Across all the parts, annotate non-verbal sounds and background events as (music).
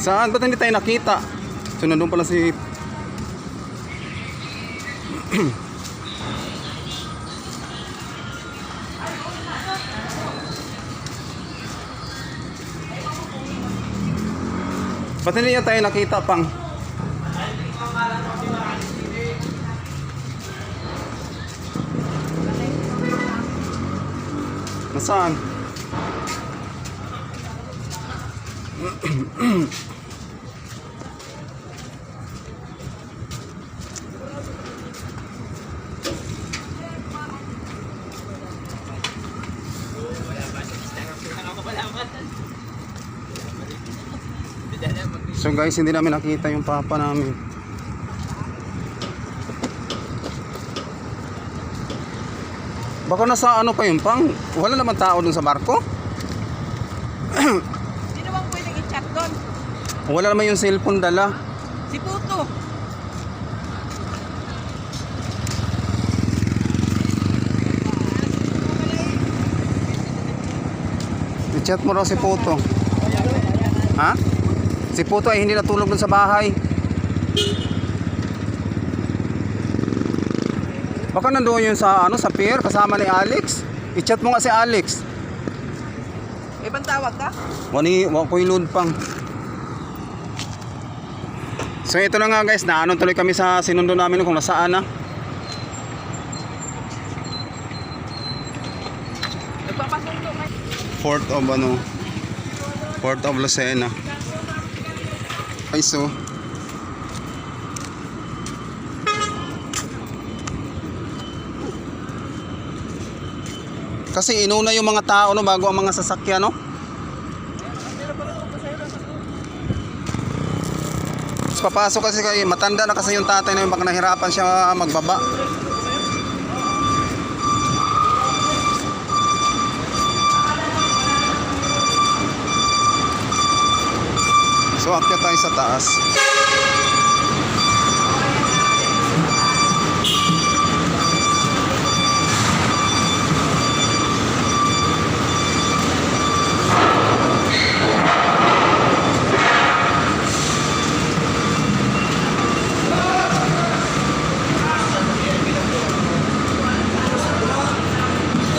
Saan? Ba't hindi tayo nakita? So, nandun pala si... (clears throat) Ba't hindi niya tayo nakita pang? Nasaan? (clears throat) So guys, hindi namin nakita yung papa namin. Baka nasa ano pa yun pang? Wala naman tao dun sa barko? (clears throat) Sino bang pwedeng i-chat doon? Wala naman yung cellphone dala. Si Puto. I-chat mo raw si Puto. Ha? Si Puto ay hindi natulog dun sa bahay. Baka nandoon yun sa ano sa pier kasama ni Alex. I-chat mo nga si Alex. Ibang tawag ka? Wani, wa ko load pang. So ito na nga guys, naano tuloy kami sa sinundo namin kung nasaan na. Nagpapasundo ka. Port of ano, Port of Lucena. Ay. Kasi inuna yung mga tao no bago ang mga sasakyan no. Papasok kasi kay matanda na kasi yung tatay na yung baka nahirapan siya magbaba. So akyat tayo sa taas.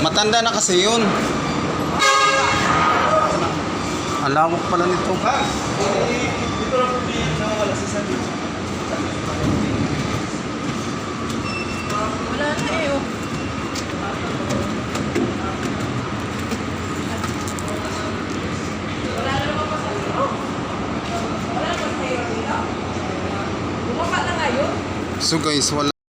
Matanda na kasi yun. Ang lawak pala nito. Wala na eh. Oh. Wala na naman pa sa Wala na Bumaba na ngayon. So guys, wala